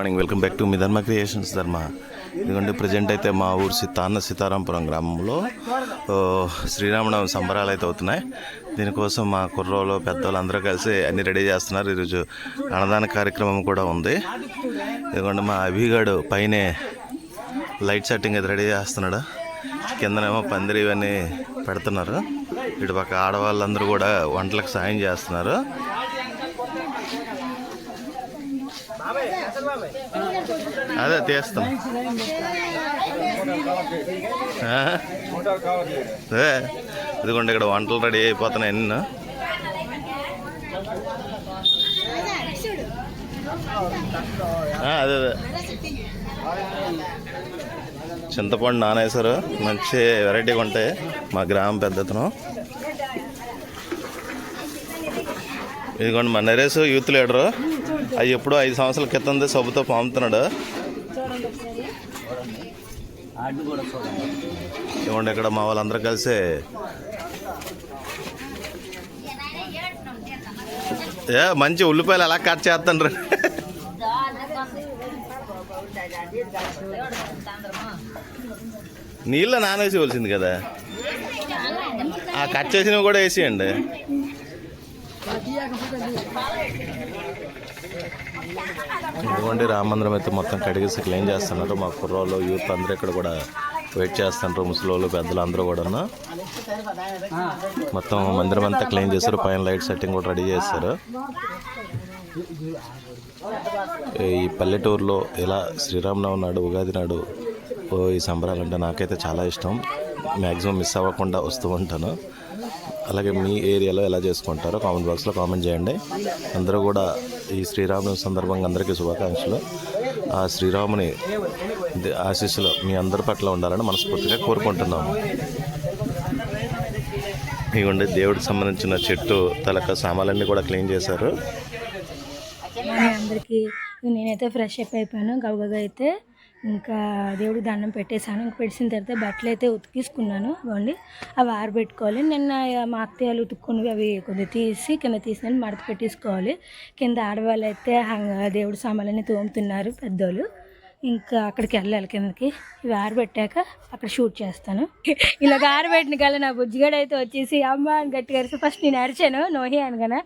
Morning welcome back to మీ Dharma creations ధర్మ. ఎందుకంటే ప్రజెంట్ అయితే మా ఊరు సీతాన్న సీతారాంపురం గ్రామంలో శ్రీరామనవమి సంబరాలు అయితే అవుతున్నాయి. దీనికోసం మా కుర్రోలు పెద్దవాళ్ళు అందరూ కలిసి అన్ని రెడీ చేస్తున్నారు. ఈరోజు అన్నదాన కార్యక్రమం కూడా ఉంది. ఎందుకంటే మా అభిగాడు పైనే లైట్ సెట్టింగ్ అయితే రెడీ చేస్తున్నాడు. కిందనేమో పందిరి ఇవన్నీ పెడుతున్నారు. ఇటు పక్క ఆడవాళ్ళందరూ కూడా వంటలకు సాయం చేస్తున్నారు. అదే తీస్తాం. అదే ఇదిగోండి ఇక్కడ వంటలు రెడీ అయిపోతున్నాయి నిన్న అదే అదే. చింతపండు నానేశారు. మంచి వెరైటీగా ఉంటాయి. మా గ్రామం పెద్దతనం ఇదిగోండి మా నరేష్ యూత్ లీడరు. అవి ఎప్పుడో ఐదు సంవత్సరాల క్రితం సబ్బుతో పాముతున్నాడు. ఇవ్వండి ఇక్కడ మా వాళ్ళందరూ కలిసి. ఏ మంచి ఉల్లిపాయలు ఎలా కట్ చేస్తాండ్రు? నీళ్ళ నానేసేవలసింది కదా. ఆ కట్ చేసినవి కూడా వేసేయండి. ఇదిగోండి రామ మందిరం అయితే మొత్తం కడిగేసి క్లీన్ చేస్తున్నారు. మా కుర్రోళ్ళు యూత్ అందరూ ఇక్కడ కూడా వెయిట్ చేస్తుంటారు. ముసలోళ్ళు పెద్దలు అందరూ కూడా మొత్తం మందిరం అంతా క్లీన్ చేశారు. పైన లైట్ సెట్టింగ్ కూడా రెడీ చేశారు. ఈ పల్లెటూరులో ఇలా శ్రీరామనవమి నాడు ఉగాది నాడు ఓ ఈ సంబరాలు అంటే నాకైతే చాలా ఇష్టం. మ్యాక్సిమం మిస్ అవ్వకుండా వస్తూ ఉంటాను. అలాగే మీ ఏరియాలో ఎలా చేసుకుంటారో కామెంట్ బాక్స్లో కామెంట్ చేయండి. అందరూ కూడా ఈ శ్రీరామనవమి సందర్భంగా అందరికీ శుభాకాంక్షలు. ఆ శ్రీరాముని ఆశీస్సులు మీ అందరి పట్ల ఉండాలని మనస్ఫూర్తిగా కోరుకుంటున్నాము. ఇవ్వండి దేవుడికి సంబంధించిన చెట్టు తలక సామాన్లన్నీ కూడా క్లీన్ చేశారు. అందరికీ నేనైతే ఫ్రెష్ అప్ అయిపోయాను. గబగబా అయితే ఇంకా దేవుడికి దండం పెట్టేశాను ఇంక పెట్టిన తర్వాత బట్టలు అయితే ఉతికిసుకున్నాను ఇవ్వండి అవి ఆరబెట్టుకోవాలి నిన్న మా అత్తయ్యలు ఉతుక్కున్నవి అవి కొద్దిగా తీసి కింద తీసిన మడత పెట్టేసుకోవాలి కింద ఆడవాళ్ళు అయితే హంగ- దేవుడి సామాన్లన్నీ తోముతున్నారు పెద్దోళ్ళు ఇంకా అక్కడికి వెళ్ళాలి కిందకి ఇవి ఆరబెట్టాక అక్కడ షూట్ చేస్తాను ఇలాగ ఆరబెట్టిన కల్లా నా బుజ్జిగాడు అయితే వచ్చేసి అమ్మ అని గట్టిగా అరిసి ఫస్ట్ నేను అరిచాను నోహి అనగానే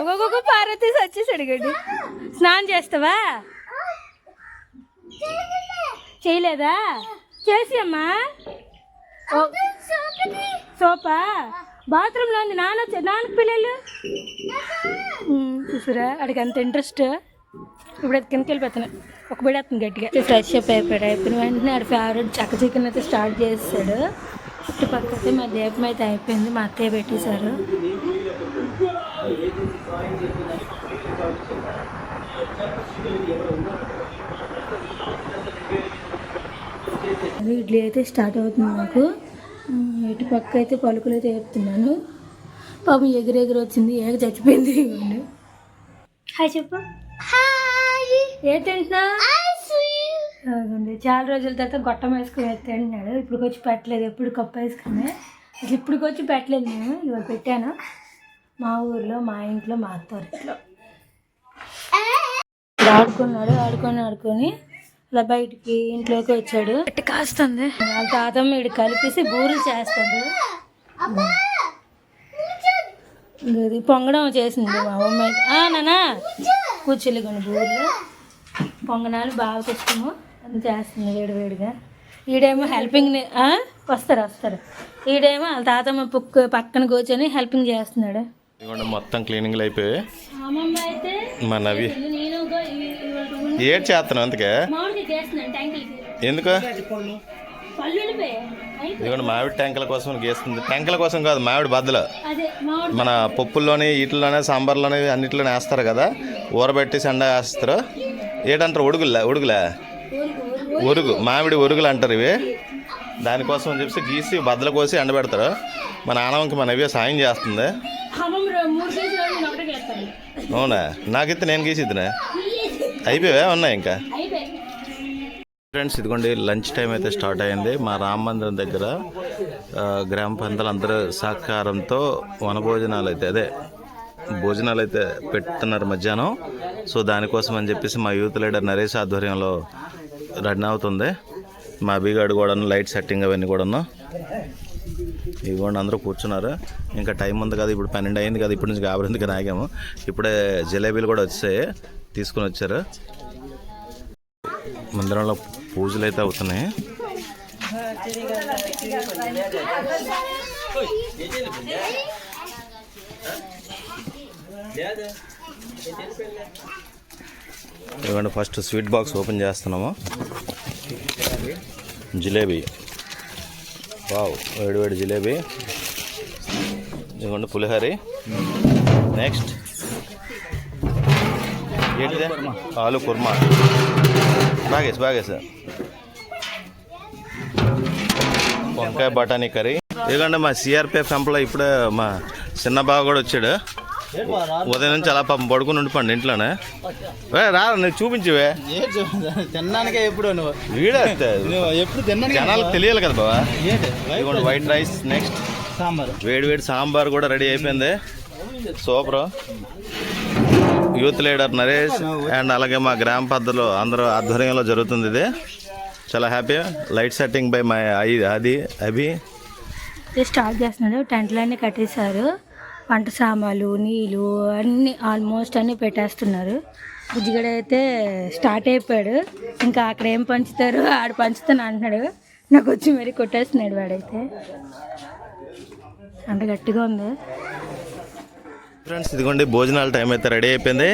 ఒక్కొక్క పార్వతీసి వచ్చేసాడు గడ్డి స్నానం చేస్తావా చేయలేదా? చేసి అమ్మా. ఓ, సోపా? బాత్రూంలో ఉంది. నాన్న నాన్న పిల్లలు? చూసారా అడిగి అంత ఇంట్రెస్ట్. ఇప్పుడు అది కిందకి వెళ్ళిపోతున్నా. ఒక బిడేస్తుంది గట్టిగా. ఫ్రెష్ అప్ అయిపోయాడు అయిపోయిన వెంటనే ఆడ ఫేవరెట్ చక్క చికెన్ అయితే స్టార్ట్ చేస్తాడు. చుట్టుపక్కల అయితే మా దీపం అయితే అయిపోయింది. మా అత్తయ్య పెట్టేశారు. ఇడ్లీ అయితే స్టార్ట్ అవుతుంది నాకు ఇటు పక్క అయితే పలుకులు అయితే వేపుతున్నాను పాపం ఎగిరి ఎగిరి వచ్చింది ఏగ చచ్చిపోయింది. ఇవ్వండి హాయ్. చెప్పు ఏంటంటున్నా చాలా రోజుల తర్వాత గొట్టం వేసుకుని ఎత్తాడు ఇప్పుడు వచ్చి పెట్టలేదు ఎప్పుడు కప్పు వేసుకుని. అసలు ఇప్పుడు వచ్చి పెట్టలేదు నేను ఇవాళ పెట్టాను. మా ఊర్లో మా ఇంట్లో మా అత్తవారింట్లో ఇలా ఆడుకున్నాడు ఆడుకొని ఆడుకొని ఇలా బయటికి ఇంట్లోకి వచ్చాడు. కాస్తుంది. వాళ్ళ తాతమ్మ ఇడు కలిపేసి బూరెలు చేస్తాడు. ఇది పొంగడం చేసింది మా అమ్మ నానా కూర్చోలే కొన్ని బూరెలు. పొంగనాలు బాగా ఇష్టము అది చేస్తుంది వేడివేడిగా ఈడేమో హెల్పింగ్ వస్తారు వస్తారు. ఈడేమో వాళ్ళ తాతమ్మ పుక్కు పక్కన కూర్చొని హెల్పింగ్ చేస్తున్నాడు. మొత్తం క్లీనింగ్లు అమ్మమ్మ అయితే మా నవి ఏడ్ చేస్తున్నావు అందుకే? ఎందుకు? అయిపోయి ఇదిగోండి మామిడి ట్యాంకుల కోసం గీస్తుంది. ట్యాంకుల కోసం కాదు మామిడి బద్దలు. మన పప్పుల్లోని వీటిలోనే సాంబార్లోనే అన్నిటిలోనే వేస్తారు కదా. ఊరబెట్టి సండ వేస్తారు. ఏటంటారు ఉడుగులా ఉడుగులా ఒరుగు మామిడి ఒరుగులు అంటారు ఇవి. దానికోసం అని చెప్పి గీసి బద్దలు కోసి ఎండబెడతారు. మన ఆనవంకి మన ఇవే సాయం చేస్తుంది. అవునా? నాకైతే నేను గీసిద్దినా? అయిపోయావా? ఉన్నాయి ఇంకా? అయిపోయి ఫ్రెండ్స్ ఇదిగోండి లంచ్ టైం అయితే స్టార్ట్ అయింది. మా రామ మందిరం దగ్గర గ్రామ పంతులు అందరూ సహకారంతో వనభోజనాలు అయితే అదే భోజనాలు అయితే పెడుతున్నారు మధ్యాహ్నం. సో దానికోసం అని చెప్పేసి మా యూత్ లీడర్ నరేష్ ఆధ్వర్యంలో రన్ అవుతుంది. మా అభిగాడు కూడాను లైట్ సెట్టింగ్ అవన్నీ కూడాను. ఇవ్వండి అందరూ కూర్చున్నారు. ఇంకా టైం ఉంది కదా ఇప్పుడు పన్నెండు అయింది కదా ఇప్పటి నుంచి కాబరిందుకు ఆగాము ఇప్పుడే జిలేబీలు కూడా వచ్చాయి తీసుకుని వచ్చారు. మందిరంలో పూజలు అయితే అవుతున్నాయి. ఇవ్వండి ఫస్ట్ స్వీట్ బాక్స్ ఓపెన్ చేస్తున్నాము. జిలేబీ. వావ్ వేడి వేడి జిలేబీ. ఇదిగోండి పులిహోరి. నెక్స్ట్ ఏంటిదే? ఆలు కుర్మా. బాగేసి బాగేసి. వంకాయ బఠానీ కర్రీ. ఇదిగోండి మా సిఆర్పిఎఫ్ ఎంప్లాయ్ ఇప్పుడే మా చిన్న బావ కూడా వచ్చాడు. ఉదయం నుంచి అలా పాపం పడుకుని ఉండిపోండి ఇంట్లోనే. రా నువ్వు చూపించువే తినడానికే ఎప్పుడు నువ్వు? వీడే ఎప్పుడు జనాలకు తెలియాలి కదా బావా. ఏంటి ఇదిగోండి వైట్ రైస్ నెక్స్ట్ సాంబార్. వేడి వేడి సాంబార్ కూడా రెడీ అయిపోయింది. Super. Youth leader Naresh and అలాగే మా గ్రామ పద్ధతిలో అందరూ ఆధ్వర్యంలో జరుగుతుంది ఇది. చాలా happy light setting by my అది అభి స్టార్ట్ చేస్తున్నాడు టెంట్లు అన్నీ కట్టేశారు. వంట సామాన్లు నీళ్ళు అన్నీ ఆల్మోస్ట్ అన్నీ పెట్టేస్తున్నారు. బుజ్జిగడ అయితే స్టార్ట్ అయిపోయాడు. ఇంకా అక్కడ ఏం పంచుతారు? ఆడ పంచుతాను అంటున్నాడు. నాకు వచ్చి మరీ కొట్టేస్తున్నాడు వాడైతే. అంత గట్టిగా ఉంది. ఫ్రెండ్స్ ఇదిగోండి భోజనాల టైం అయితే రెడీ అయిపోయింది.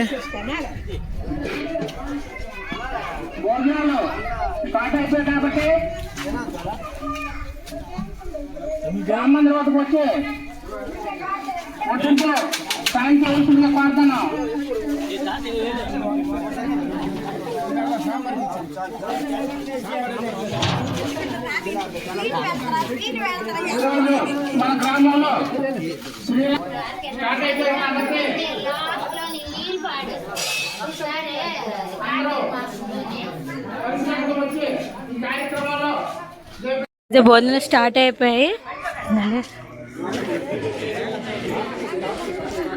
గ్రామం రోడ్డుకు వచ్చి వడ్డింపు సాయం చేయవలసిందిగా కోరుతున్నాం మన గ్రామంలో స్టార్ట్ అయిపోయింది కాబట్టి అందరూ వచ్చి ఈ కార్యక్రమంలో ఇదే భోజనం స్టార్ట్ అయిపోయి ఏందండి?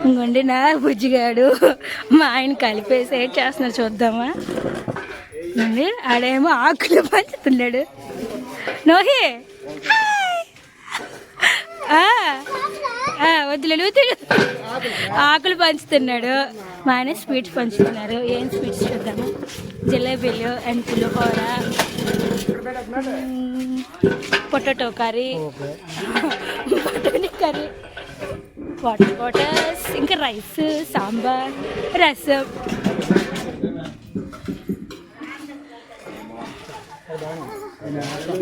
ఇంకోండి నా బుజ్జిగాడు. మా ఆయన కలిపేసి ఏం చేస్తున్నారు చూద్దామా? అండి ఆడేమో ఆకులు పంచుతున్నాడు. నోహి! ఆ, వద్దులే ఆకులు పంచుతున్నాడు. మా ఆయన స్వీట్స్ పంచుతున్నారు. ఏం స్వీట్స్ చూద్దామా? జిలేబీలు అండ్ పులిహోర పొటాటో కర్రీ బటానీ కర్రీ వాటర్ బాటిల్స్ ఇంకా రైస్ సాంబార్ రసం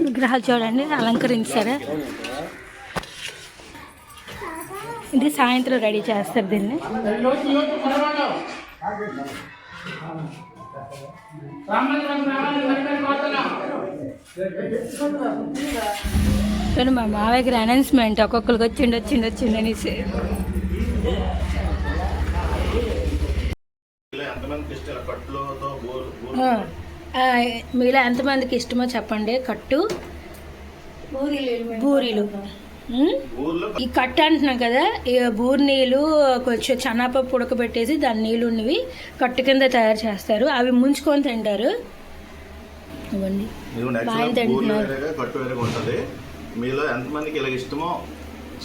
విగ్రహాలు చూడండి అలంకరించారు. ఇది సాయంత్రం రెడీ చేస్తారు దీన్ని. కానీ మా మావయ్య గారి అనౌన్స్మెంట్ ఒక్కొక్కరికి వచ్చిండు వచ్చిండు వచ్చిండు అనేసి. మీలో ఎంతమందికి ఇష్టమో చెప్పండి. కట్టు బూరీలు ఉమ్? ఈ కట్టు అంటున్నాం కదా ఈ బూరి నీళ్ళు కొంచెం చెనాపప్పు ఉడకబెట్టేసి దాని నీళ్ళు ఉన్నవి కట్టు కింద తయారు చేస్తారు. అవి ముంచుకొని తింటారు. ఇవ్వండి. బాగా తింటున్నారు. మీలో ఎంతమందికి ఇలా ఇష్టమో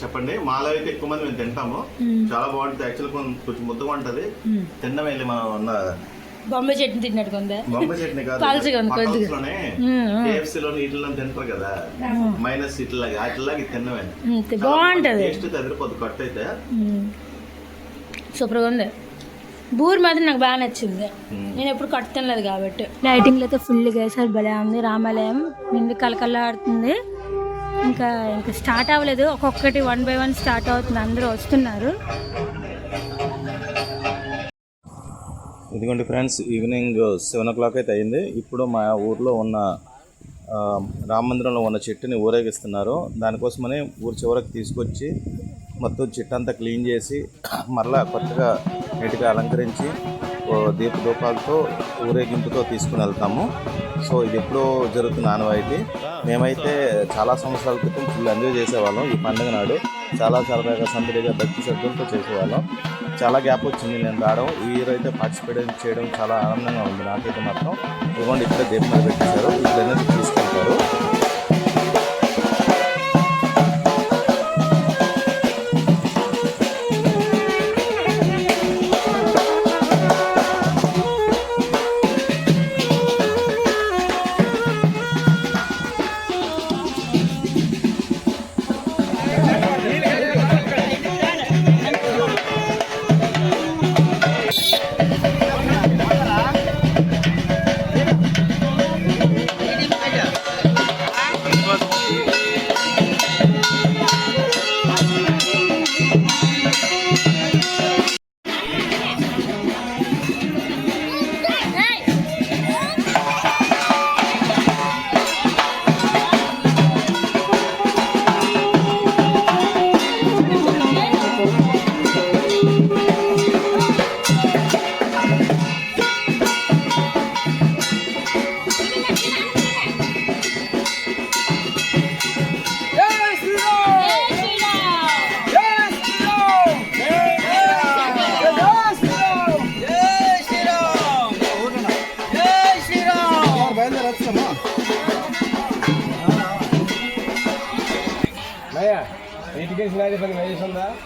చెప్పండి. మాలో అయితే ఎక్కువ మంది మేము తింటాము. చాలా బాగుంటుంది. యాక్చువల్ కొంచెం ముద్దగా ఉంటుంది. తినడం వెళ్ళి మనం బొమ్మ చట్నీ తిన్నట్టు కొందా బొమ్మ చట్నీ కాదు. పలచగా ఉంది కొద్దిగా. ఇట్లా తింటారు కదా. మైనస్ ఇట్లా అట్లాగా తిన్నవే అంతే బాగుంటుంది. టేస్ట్ తదిరిపోద్ది కట్టు అయితే. సూపర్గా ఉంది. బూరి మాత్రం నాకు బాగా నచ్చింది. నేను ఎప్పుడు కట్టు తినలేదు కాబట్టి. లైటింగ్లు అయితే ఫుల్గా వేసారు భలే ఉంది. రామాలయం నిండు కలకల్లాడుతుంది ఇంకా ఇంకా స్టార్ట్ అవ్వలేదు. ఒక్కొక్కటి వన్ బై వన్ స్టార్ట్ అవుతుంది. అందరూ వస్తున్నారు. ఇదిగోండి friends evening seven o'clock అయితే అయింది. ఇప్పుడు మా ఊర్లో ఉన్న రామ మందిరంలో ఉన్న చెట్టుని ఊరేగిస్తున్నారు. దానికోసమని ఊరు చివరికి తీసుకొచ్చి మొత్తం చెట్టు అంతా క్లీన్ చేసి మరలా కొత్తగా నీట్గా అలంకరించి దీపదూపాలతో ఊరేగింపుతో తీసుకుని వెళ్తాము. సో ఇది ఎప్పుడో జరుగుతున్న ఆనవాయితీ. మేమైతే చాలా సంవత్సరాల క్రితం ఫుల్ ఎంజాయ్ చేసేవాళ్ళం ఈ పండుగ నాడు. చాలా సరదాగా సందడిగా భక్తి శ్రద్ధలతో చేసేవాళ్ళం. చాలా గ్యాప్ వచ్చింది నేను రావడం. ఈ ఇయర్ అయితే పార్టిసిపేట్ చేయడం చాలా ఆనందంగా ఉంది. నాకైతే మాత్రం ఇవ్వండి ఇక్కడ దీపం పెట్టేశారు. ఇక్కడ అనేది తీసుకెళ్తారు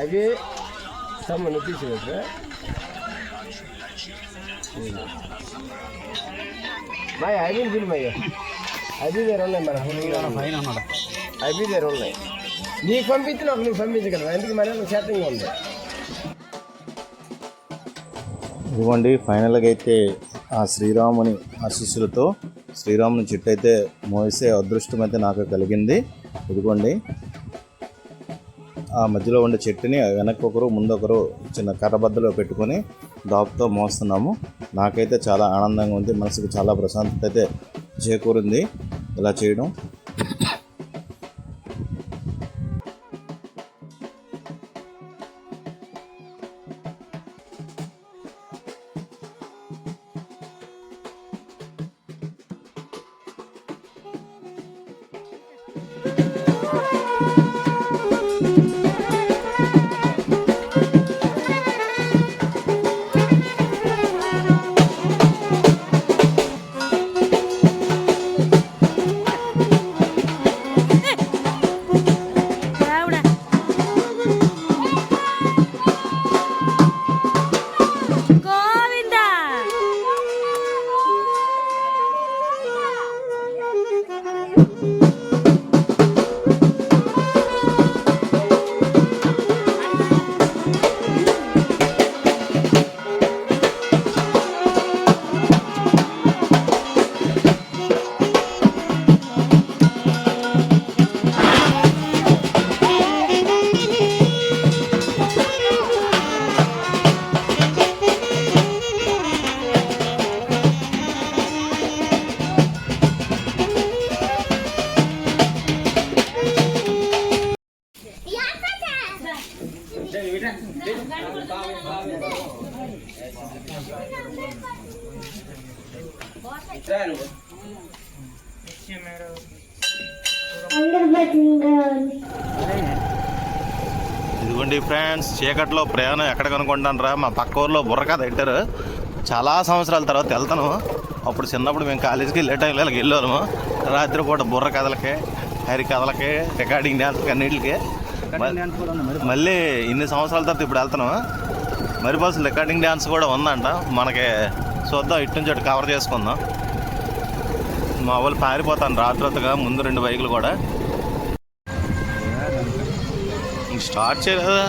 అవి సమ్మను తీసినట్టు? మాయ అవి పిలుమయ్య అవి వేరే ఉన్నాయి మన పైన అవి వేరే ఉన్నాయి. నీకు పంపించిన ఒక నువ్వు పంపించగలవు? ఎందుకు మన సెట్టింగ్ ఉంది. ఇదిగోండి ఫైనల్గా అయితే ఆ శ్రీరాముని ఆశీస్సులతో శ్రీరాముని చెట్టు అయితే మోసే అదృష్టం అయితే నాకు కలిగింది. ఇదిగోండి. ఆ మధ్యలో ఉండే చెట్టుని వెనక్కి ఒకరు ముందొకరు చిన్న కర్రబద్దలో పెట్టుకొని దాపుతో మోస్తున్నాము. నాకైతే చాలా ఆనందంగా ఉంది. మనసుకు చాలా ప్రశాంతత అయితే చేకూరింది. ఇలా చేయడం చీకట్లో ప్రయాణం ఎక్కడ కనుక్కుంటాను రా? మా పక్క ఊర్లో బుర్రకథ పెట్టారు చాలా సంవత్సరాల తర్వాత వెళ్తాను. అప్పుడు చిన్నప్పుడు మేము కాలేజీకి వెళ్ళే టైంలో వెళ్ళాము రాత్రిపూట బుర్ర కథలకి హరి కథలకి రికార్డింగ్ డ్యాన్స్ అన్నిటికి. మళ్ళీ ఇన్ని సంవత్సరాల తర్వాత ఇప్పుడు వెళ్తాను. మరి బస్సు రికార్డింగ్ డ్యాన్స్ కూడా ఉందంట. మనకి చూద్దాం ఇటు నుంచి అటు కవర్ చేసుకుందాం. మా వాళ్ళు పారిపోతాను రాత్రొత్తగా ముందు రెండు బైకులు కూడా ఇంక స్టార్ట్ చేయలేదా?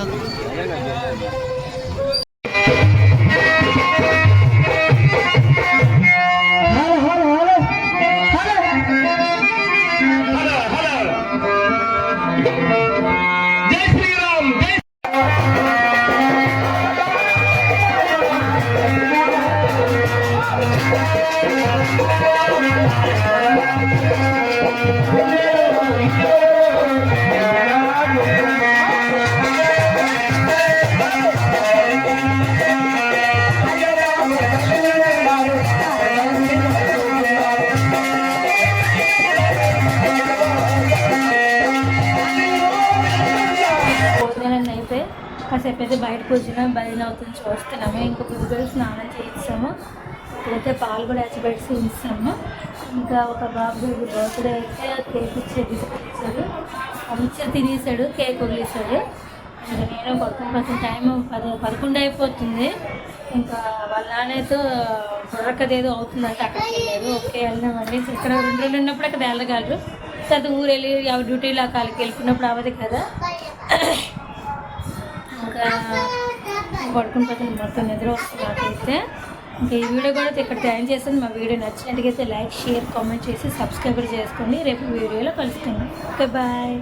కాసేపు అయితే బయట కూర్చున్నాం భజన అవుతుంది చూస్తున్నాము. ఇంకా బుద్ధులు స్నానం చేయిస్తాము. ఇప్పుడైతే పాలు కూడా ఎచ్చబెట్టి ఉంచాము ఇంకా ఒక బాబు బర్త్డే అయితే కేక్ ఇచ్చేది బిస్కెట్ ఇచ్చాడు తినేసాడు కేక్ వదిలేసాడు. ఇంకా నేను కొడుకుని కొంచెం టైం పది పదకొండు అయిపోతుంది. ఇంకా వాళ్ళ నాన్నతో బుర్రకది ఏదో అవుతుందంటే అక్కడికి వెళ్ళారు. ఓకే వెళ్దామండి ఇక్కడ రెండు రోజులు ఉన్నప్పుడు అక్కడ వెళ్ళగలరు. తర్వాత ఊరు వెళ్ళి ఎవరి డ్యూటీలో అక్కడికి వెళ్ళినప్పుడు అవ్వదు కదా. ఇంకా పడుకుని పోతుంది మొత్తం నిద్ర వస్తుంది నాకైతే. ఇంకా ఈ వీడియో కూడా ఇక్కడ జాయిన్ చేసాను మా వీడియో నచ్చినట్టుగా లైక్ షేర్ కామెంట్ చేసి సబ్స్క్రైబ్ చేసుకోండి. రేపు వీడియోలో కలుస్తుంది ఓకే బాయ్